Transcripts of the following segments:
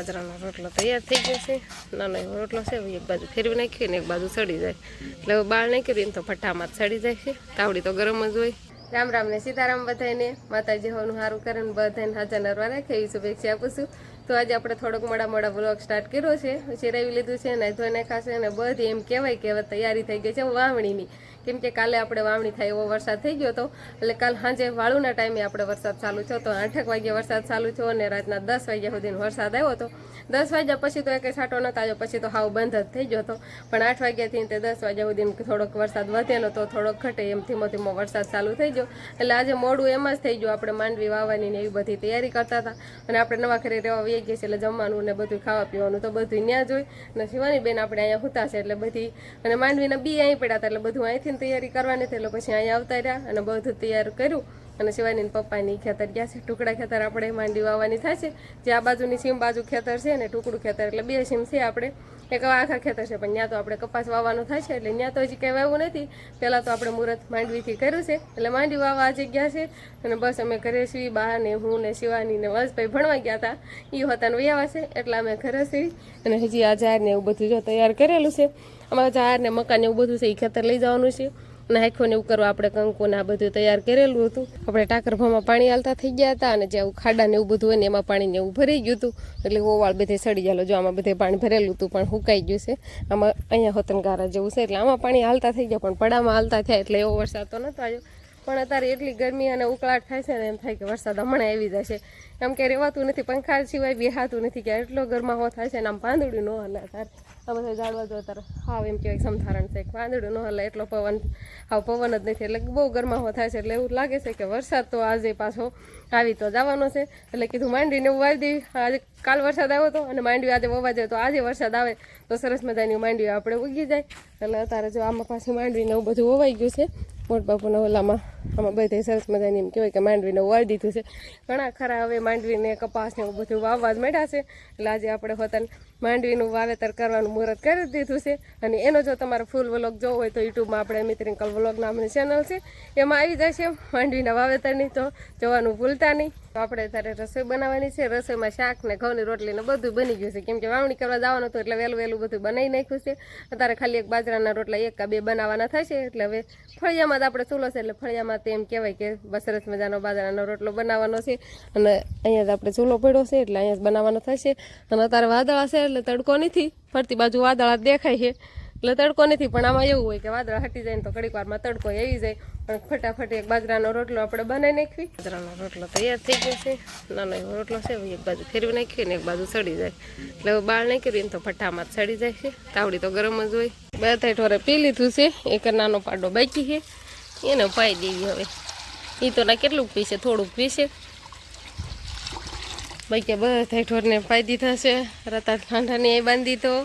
બાજરાનો રોટલો તૈયાર થઈ ગયો છે. નાનો એવો રોટલો છે એક બાજુ ફેરવી નાખીએ ને એક બાજુ સડી જાય. એટલે બાળ નહીં કરીએ તો ફટામાં સડી જાય છે. તાવડી તો ગરમ જ હોય. રામ રામ ને સીતારામ બધાને માતાજી હોવાનું સારું કરે ને બધાને હાજર નરવા રાખે. એવી શુભેચ્છા આપું છું. તો આજે આપણે થોડોક મોડા મોડા બ્લોગ સ્ટાર્ટ કર્યો છે. ચેરાવી લીધું છે ને ધોઈ નાખાશે અને બધી એમ કહેવાય કે હવે તૈયારી થઈ ગઈ છે વાવણીની. કેમ કે કાલે આપણે વાવણી થાય એવો વરસાદ થઈ ગયો હતો. એટલે કાલ સાંજે વાળુના ટાઈમે આપણે વરસાદ ચાલુ થયો તો આઠેક વાગ્યે વરસાદ ચાલુ થયો અને રાતના દસ વાગ્યા સુધીનો વરસાદ આવ્યો હતો. દસ વાગ્યા પછી તો એક છાંટો નહોતા આવ્યો. પછી તો હાવ બંધ જ થઈ ગયો હતો. પણ આઠ વાગ્યાથી તે દસ વાગ્યા સુધી થોડોક વરસાદ વધેલો તો થોડોક ઘટે એમ ધીમો ધીમો વરસાદ ચાલુ થઈ ગયો. એટલે આજે મોડું એમ જ થઈ ગયું. આપણે માંડવી વાવવાની એવી બધી તૈયારી કરતા હતા. અને આપણે નવા ઘરે રહેવા વહી ગઈ છે એટલે જમવાનું ને બધું ખાવા પીવાનું તો બધું ત્યાં જોઈ અને શિવાની બેન આપણે અહીંયા હોતા છે એટલે બધી, અને માંડવીના બી અહીં પડ્યા હતા એટલે બધું અહીંથી તૈયારી કરવાની હતી એટલે પછી અહીંયા આવતા રહ્યા અને બધું તૈયાર કર્યું. અને શિવાની પપ્પાની ખેતર ગયા છે. ટુકડા ખેતર આપણે માંડી વાવવાની થાય છે. જે આ બાજુની સીમ બાજુ ખેતર છે ને ટુકડું ખેતર, એટલે બે સીમ છે આપણે. એક આખા ખેતર છે, પણ ત્યાં તો આપણે કપાસ વાવવાનું થાય છે, એટલે ત્યાં તો હજી વાવવું નથી. પહેલાં તો આપણે મુહૂર્ત માંડવીથી કર્યું છે, એટલે માંડવી વાવવા આજે ગયા છે. અને બસ અમે ઘરે છીએ, બા ને હું ને શિવાની ને વંશભાઈ ભણવા ગયા હતા. એ હતા વૈયા છે, એટલે અમે ઘરે છીએ. અને હજી આ ઝાડ ને એવું બધું જો તૈયાર કરેલું છે. અમારા ઝાડ ને મકાન એવું બધું છે એ ખેતર લઈ જવાનું છે. હાખો ને એવું કરવા આપણે કંકુ ને આ બધું તૈયાર કરેલું હતું. આપણે ટાકરભામાં પાણી હાલતા થઈ ગયા હતા અને જે આવું ખાડા ને એવું બધું હોય ને એમાં પાણી ને એવું ભરી ગયું હતું. એટલે ઓવાળ બધે સડી ગયેલો. જો આમાં બધે પાણી ભરેલું હતું પણ સુકાઈ ગયું છે. આમાં અહીંયા હોતનગારા જેવું છે એટલે આમાં પાણી હાલતા થઈ ગયા, પણ પડામાં હાલતા થયા એટલે એવો વરસાદ તો નતો આવ્યો. પણ અત્યારે એટલી ગરમી અને ઉકળાટ થાય છે ને એમ થાય કે વરસાદ હમણાં આવી જશે. એમ કે રહેવાતું નથી પંખા સિવાય બેહાતું નથી કે એટલો ગરમાહો થાય છે ને આમ પાંદડું ન હલે અત્યારે આ બધા ઝાડવા જો અત્યારે હાવ એમ કહેવાય સમધારણ છે કે પાંદડું ન હલે, એટલો પવન, હાવ પવન જ નથી, એટલે બહુ ગરમાહો થાય છે, એટલે એવું લાગે છે કે વરસાદ તો આજે પાછો આવી તો જવાનો છે. એટલે કીધું માંડવીને એવું વાવી દેવી. આજે કાલ વરસાદ આવ્યો હતો અને માંડવી આજે વવા જાય તો આજે વરસાદ આવે તો સરસ મજાની માંડવી આપણે ઉગી જાય. એટલે અત્યારે જો આમાં પાછી માંડવીને એવું બધું વવાઈ ગયું છે. મોટ બાપુના ઓલામાં આમાં બધે સરસ મજાની એમ કહેવાય કે માંડવીને વાવી દીધું છે. ઘણા ખરા હવે માંડવીને કપાસ ને એવું બધું વાવવા જ માંડ્યા છે. એટલે આજે આપણે હોતા માંડવીનું વાવેતર કરવાનું મુહૂર્ત કરી દીધું છે. અને એનો જો તમારે ફૂલ વ્લોગ જોવો હોય તો યુટ્યુબમાં આપણે મિત્રિંકલ વ્લોગ નામની ચેનલ છે. એમાં આવી જશે માંડવીના વાવેતરની તો જોવાનું ભૂલતા નહીં. તો આપણે અત્યારે રસોઈ બનાવવાની છે. રસોઈમાં શાક ને ઘઉંની રોટલી ને બધું બની ગયું છે. કેમ કે વાવણી કરવા જવાનું હતું એટલે વહેલું વહેલું બધું બનાવી નાખ્યું છે. અત્યારે ખાલી એક બાજરાના રોટલા એક કા બે બનાવવાના થશે. એટલે હવે ફળિયામાં જ આપણે ચૂલો છે. એટલે ફળિયામાં તો એમ કહેવાય કે બસરસ મજાનો બાજરાનો રોટલો બનાવવાનો છે. અને અહીંયા જ આપણે ચૂલો પડ્યો છે. એટલે અહીંયા જ બનાવવાનો થશે. અને અત્યારે વાદળા છે. એટલે તડકો નથી. ફરતી બાજુ વાદળા દેખાય છે. એટલે તડકો નથી, પણ આમાં એવું હોય કે વાદળા હટી જાય ને તો ઘડીક વારમાં તડકો આવી જાય. પણ ફટાફટ એક બાજરાનો રોટલો આપણે બનાવી નાખવી. બાજરાનો રોટલો તૈયાર થઈ ગયો છે. નાનો એવો રોટલો છે એક બાજુ ફેરવી નાખીએ ને એક બાજુ સડી જાય. એટલે બાળ કરીએ ને તો ફટામાં સડી જાય છે. તાવડી તો ગરમ જ હોય. બે ત્રણ ઠોરે પી લીધું છે. એક નાનો પાડો બાકી છે. એને પાઈ દેવી હવે. એ તો ના કેટલું પીશે થોડુંક પીશે બાકી બધા ઢોરને પાઈ દીધા છે. રતા ઠાંઠાને એ બાંધી તો.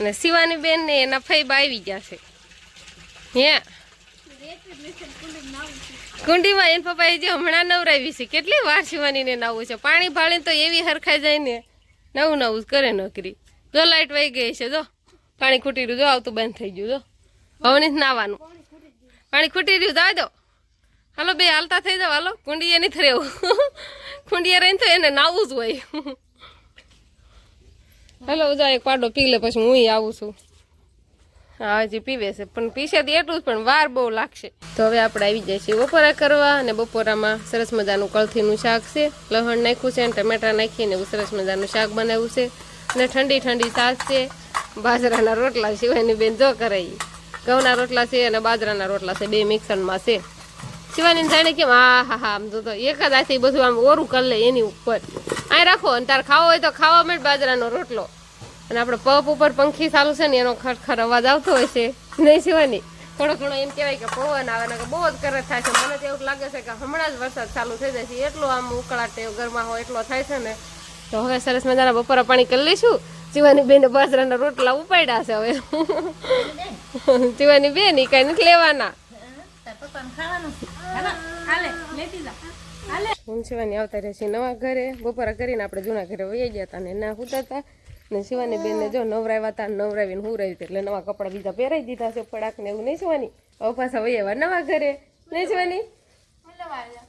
અને શિવાની બેન ને એના ફૈબા આવી ગયા છે. હે? કુંડીમાં એન પપ્પા જે હમણાં નવરાવી છે. કેટલી વાર શિવાનીને નાવું છે. પાણી ભાળીને તો એવી હરખાઈ જાય ને. નવું નવું કરે નોકરી. જો લાઈટ વહી ગઈ છે, જો. પાણી ખૂટી રહ્યું, જો આવતું બંધ થઈ ગયું, જો. હવની નાવાનું. પાણી ખૂટી રહ્યું જાય દો. હાલો બે, હાલતા થઈ જાવ, હાલો. કુંડી એની રહેવું કુંડીએ રહીને તો એને નાવું જ હોય. હાલો જા એક પાડો પી લે પછી હું આવું છું. હા, હજી પીવે છે, પણ પીશે તો એટલું જ, પણ વાર બહુ લાગશે. તો હવે આપણે આવી જાય છીએ બપોરા કરવા અને બપોરામાં સરસ મજાનું કળથીનું શાક છે. લહણ નાખ્યું છે અને ટમેટા નાખીને એવું સરસ મજાનું શાક બનાવ્યું છે. અને ઠંડી ઠંડી છાશ છે. બાજરાના રોટલા સિવાયની બેન જો કરાવી ઘઉંના રોટલા છે અને બાજરાના રોટલા છે, બે મિક્સરમાં છે. શિવાની જાણે કેમ હા હા હા, આમ તો એક જ આથી બધું આમ ઓરું કરી લે એની ઉપર. અહીં રાખો, અને તારે ખાવો હોય તો ખાવા માંડ બાજરાનો રોટલો. અને આપણે પપ ઉપર પંખી ચાલુ છે ને, એનો ખરખર અવાજ આવતો હોય છે. નહીં શિવાની? થોડો ઘણો એમ કહેવાય કે પવન આવે ને બહુ જ કરત થાય છે. મને તો એવું લાગે છે કે હમણાં જ વરસાદ ચાલુ થઈ જાય છે. એટલો આમ ઉકળાટ ઘરમાં હોય, એટલો થાય છે ને. તો હવે સરસ મજાના બપોરા પાણી કરી લઈશું. જીવાની બેન બાજરાના રોટલા ઉપાડ્યા છે હવે. જીવાની બેન એ કઈ નથી લેવાના. હું શિવાની આવતા રહે છે નવા ઘરે. બપોરા કરીને આપણે જૂના ઘરે વહી ગયા હતા ને ના હુતા હતા. ને શિવાની બેનને જો નવરાવ્યા હતા નવરાવીને હું રહી એટલે નવા કપડાં બીજા પહેરાઈ દીધા છે પડાક ને એવું. નહીં શિવાની? હવે પાછા વહી આવ્યા નવા ઘરે. નહીં શિવાની?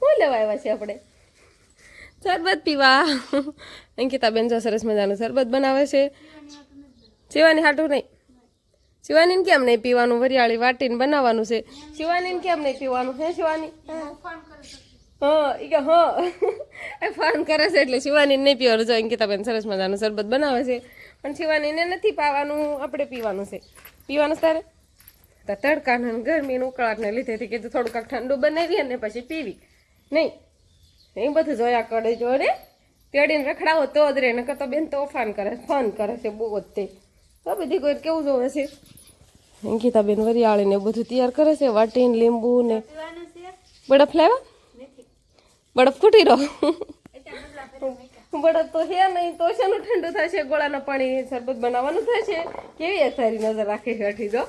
શું લેવા આવ્યા. છે આપણે? શરબત પીવા. અંકિતા બેન જો સરસ મજાનું શરબત બનાવે છે. શિવાની હાટું નહીં. શિવાનીને કેમ નહીં પીવાનું? વરિયાળી વાટીને બનાવવાનું છે. શિવાનીને કેમ નહીં પીવાનું? હે શિવાની? હા. એ કે હ. એ ફોન કરે છે એટલે શિવાનીને નહીં પીવાનું. જો અંકિતાબેન સરસ મજાનું શરબત બનાવે છે. પણ શિવાનીને નથી પાવાનું, આપણે પીવાનું છે. પીવાનું તારે? તો તડકાને ગરમીનું ઉકળાટને લીધેથી કીધું થોડુંક ઠંડુ બનાવીએ ને પછી પીવી. નહીં. નહીં બધું જોયા કરે જો ને તેડીને રખડાવો તો જ રે. નકર તો બેન તોફાન કરે, ફોન કરે છે બહુ જ તે. તો બધી કોઈ કેવું જોવે છે? અંકિતાબેન વરિયાળી ને બધું તૈયાર કરે છે વાટીને લીંબુ ને બરફ લાવ્યા બરફ ખૂટી રહો બરફ તો છે નહીં તો શેનું ઠંડુ થશે? ગોળાના પાણી શરબત બનાવવાનું થશે? કેવી સારી નજર રાખી છે અઠી જો?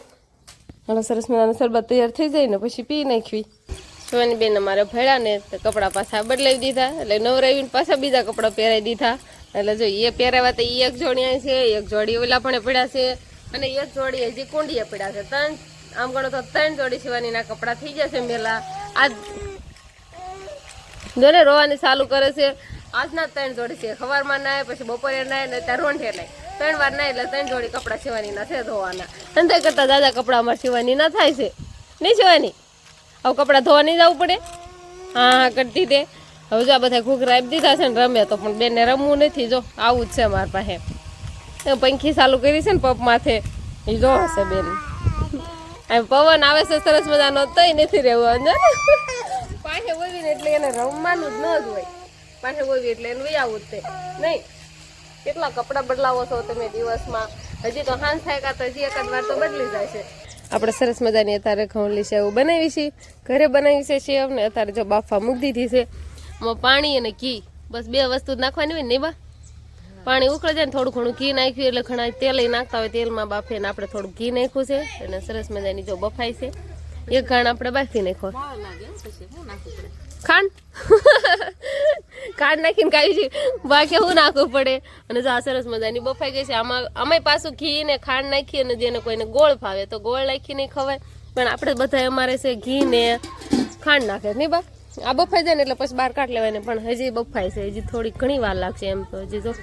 હાલો સરસ મજાનું શરબત તૈયાર થઈ જાય ને પછી પી નાખવી. શિવાની બેન અમારે ભેળા ને તો કપડાં પાછા બદલાવી દીધા એટલે નવરાવીને પાછા બીજા કપડાં પહેરાવી દીધા. એટલે જો એ પહેરાવા તો એક જોડી અહીં છે, એક જોડી ઓલા પણ પડ્યા છે અને એક જોડી હજી કુંડીએ પડ્યા છે. ત્રણ, આમ ગણો તો ત્રણ જોડી શિવાનીના કપડાં થઈ જશે મેલા. આજ જોને રોવાની ચાલુ કરે છે. આજના ત્રણ જોડી છે. સવારમાં નાય, પછી બપોરે નાય, ને ત્યાં રોંઠે નાય. ત્રણ વાર નાય એટલે ત્રણ જોડી કપડાં શિવાનીના છે ધોવાના. ધંધા કરતા દાદા કપડાં અમારે શિવાની ના થાય છે. નહીં સીવાની હવે કપડાં ધોવા નહીં જવું પડે? હા હા કરતી તે હવે જો આ બધા ઘૂઘરા આપી દીધા છે ને રમે તો પણ બેને રમવું નથી. જો આવું જ છે મારા પાસે. પંખી ચાલુ કરી છે ને પપ માથે. એ જો હશે બેન. એમ પવન આવે છે સરસ મજાનો, તોય નથી રહેવું અંદર પાસે બોવીને એટલે એને રમવાનું જ ન જ હોય. પાસે બોવી એટલે એને વહી આવું જ તે. નહીં. કેટલા કપડાં બદલાવો છો તમે દિવસમાં? હજી તો હાંસ થાય કાં તો હજી એકાદ વાર તો બદલી જાય છે. આપણે સરસ મજાની અત્યારે ખવલી સેવ બનાવી છે. ઘરે બનાવી છે સેવ ને અત્યારે જો બાફા મૂકી દીધી છે. પાણી અને ઘી. બસ બે વસ્તુ જ નાખવાની હોય ને બા પાણી ઉકળે જાય ને થોડું ઘણું ઘી નાખ્યું એટલે ઘણા તેલ નાખતા હોય. તેલમાં બાફે ને આપણે થોડું ઘી નાખ્યું છે અને સરસ મજાની જો બફાય છે. એક ઘણ આપણે બાફી નાખો ખાંડ? ખાંડ નાખીને ખાઈ છે. બાકી હું નાખવું પડે. અને જો આ સરસ મજાની બફાઈ ગઈ છે. આમાં અમે પાછું ઘી ને ખાંડ નાખીએ અને જેને કોઈને ગોળ ફાવે તો ગોળ નાખીને ખવાય. પણ આપણે બધા અમારે છે ઘી ને ખાંડ નાખે. નહીં બા? આ બફાઈ જાય ને એટલે પછી બહાર કાઢ લેવાય ને પણ હજી બફાય છે, હજી થોડી ઘણી વાર લાગશે એમ તો હજી જો.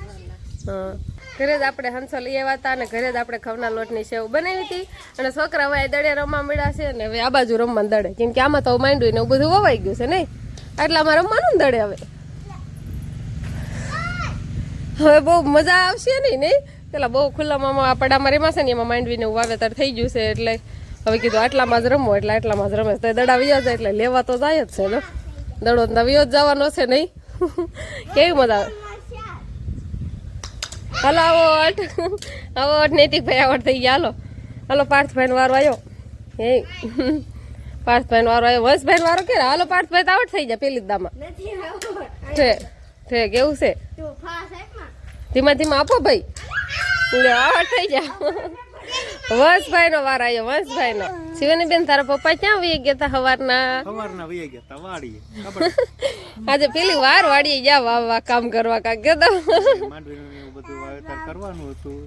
ઘરે જ આપણે હંસો લઈ આવ્યા હતા અને ઘરે જ આપણે ખવના લોટની સેવ બનાવી હતી અને છોકરા હવે દડે રમવા મળ્યા છે અને હવે આ બાજુ રમવા દડે. કેમ કે આમાં તો માંડ્યું ને એવું બધું વવાઈ ગયું છે નહીં? એટલામાં રમવાનું ને દડે હવે. હવે બહુ મજા આવશે નહીં નહીં? પેલા બહુ ખુલ્લામાં આ પડામાં રેમાશે ને એમાં માંડવીને એવું વાવેતર થઈ ગયું છે એટલે હવે કીધું આટલામાં જ રમો, એટલે આટલામાં જ રમે. તો દડા વિયો જાય એટલે લેવા તો જાય જ છે ને. દડો નવીઓ જ જવાનો છે નહીં? કેવી મજા આવે? હાલો આવો અટ આવો અટ નૈતિકભાઈ આવડ થઈ ગયા. હાલો. હાલો પાર્થભાઈ વારો આવ્યો. હે? પાર્થભાઈ વારો આવ્યો. વંશભાઈ વારો કે હાલો પાર્થભાઈ તો આવડ થઈ જાય પેલી દામાં. છે છે કેવું છે? ધીમા ધીમા આપો ભાઈ. આવડ થઈ જા વંશભાઈ નો વાર આવ્યો વંશભાઈ નો શિવાની બેન તારા પપ્પા ક્યાં વહી ગયા તા સવારના સવારના વહી ગયા હતા વાડીએ. આજે પેલી વાર વાડીએ ગયા વાહ કામ કરવા કાંક માંડવીનું બધું વાવેતર કરવાનું હતું.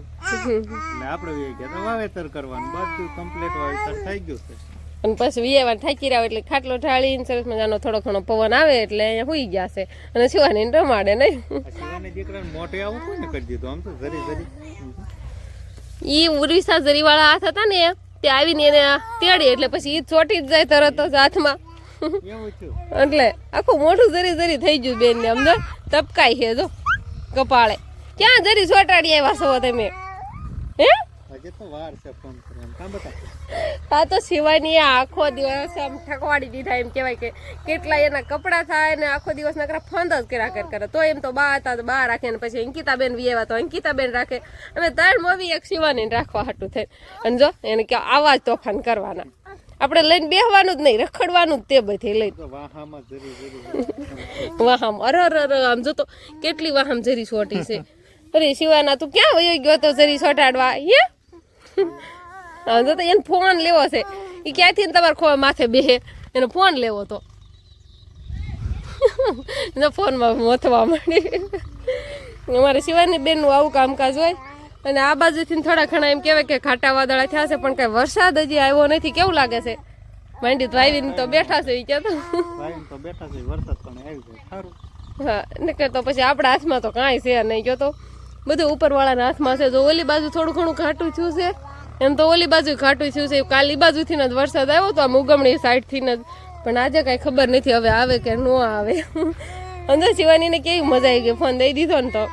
ને આપણે વહી ગયા તા વાવેતર કરવાનું. બધું કમ્પ્લીટ વાવેતર થઈ ગયું છે. અને પછી વિયેવા થાકી રહ્યા એટલે ખાટલો ઢાળીને સરસ મજાનો થોડો ઘણો પવન આવે એટલે અહીંયા હુઈ ગયા છે. અને શિવાની રમાડે નહીં. શિવાની દીકરાને મોટે આવું કોને કરી દીધું? આમ તો જરી જરી. ઈ ઉર્વિસા જરીવાળા હાથ હતા ને તે આવીને એને તેડી એટલે પછી એ ચોટી જ જાય તરત જ હાથમાં. એટલે આખું મોઢું જરી જરી થઈ ગયું બેન ને અમદાવાદ તપકાઈ છે જો કપાળે. ક્યાં જરી ચોટાડી આવ્યા છો તમે? હે? હજી તો શિવાની આખો દિવસ આમ ઠકવાડી દીધા એમ કહેવાય કે કેટલા એના કપડાં થાય ને આખો દિવસ નકરા ફંદ જ કર્યા કર કરે. તો એમ તો બા હતા તો બા રાખે ને પછી અંકિતાબેન વિયેવા તો અંકિતાબેન રાખે. અમે ત્રણ મોવી એક શિવાની રાખવા હાટું થાય અને જો એને કે આવા જ તોફાન કરવાના. આપણે લઈને બેહવાનું જ નહીં રખડવાનું જ તે બધી લઈને. વાહામાં વાહમ અરે અરે અરે આમ જો તો કેટલી વાહમ જરી છોટી છે. અરે શિવાના તું ક્યાં વયો ગયો તો જરી છોટાડવા હે? તો એને ફોન લેવો છે. એ ક્યાંથી ને તમારે માથે બેહે? એનો ફોન લેવો તો. ફોનમાં મથવા માંડી. અમારે શિવાની બેનનું આવું કામકાજ હોય. અને આ બાજુથી થોડા ઘણા એમ કહેવાય કે ખાટા વાદળા થયા છે પણ કાંઈ વરસાદ હજી આવ્યો નથી. કેવું લાગે છે? માંડી તો આવીને તો બેઠા છે એ કહેતો. હા હા નકર તો પછી આપણા હાથમાં તો કાંઈ છે નહીં કહેતો. તો બધું ઉપરવાળાના હાથમાં છે. જો ઓલી બાજુ થોડું ઘણું ઘાટું થયું છે, એમ તો ઓલી બાજુ ઘાટું થયું છે. કાલ ઈ બાજુથી જ વરસાદ આવ્યો તો આમ ઉગમણી સાઈડથી જ. પણ આજે કાંઈ ખબર નથી હવે આવે કે ન આવે. અંદર શિવાનીને કેવી મજા આવી ગઈ. ફોન દઈ દીધો ને તો.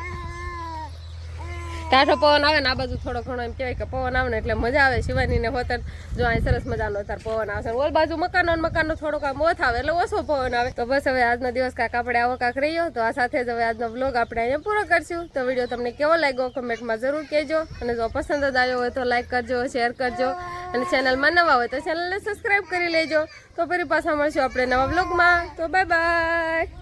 ટાઢો પવન આવે ને આ બાજુ થોડો ઘણો એમ કહેવાય કે પવન આવે ને એટલે મજા આવે. શિવાનીને હોતન જો અહીં સરસ મજાનો અત્યારે પવન આવશે ઓલ બાજુ મકાનો મકાનનો થોડોક આમ ઓછ આવે એટલે ઓછો પવન આવે. તો બસ હવે આજનો દિવસ કાંક આપણે આવો કાંક રહ્યો. તો આ સાથે જ હવે આજનો બ્લોગ આપણે અહીંયા પૂરો કરશું. તો વીડિયો તમને કેવો લાગ્યો કમેન્ટમાં જરૂર કહેજો. અને જો પસંદ જ આવ્યો હોય તો લાઈક કરજો શેર કરજો. અને ચેનલમાં નવા હોય તો ચેનલને સબસ્ક્રાઈબ કરી લેજો. તો ફરી પાછા મળશું આપણે નવા બ્લોગમાં તો બાય બાય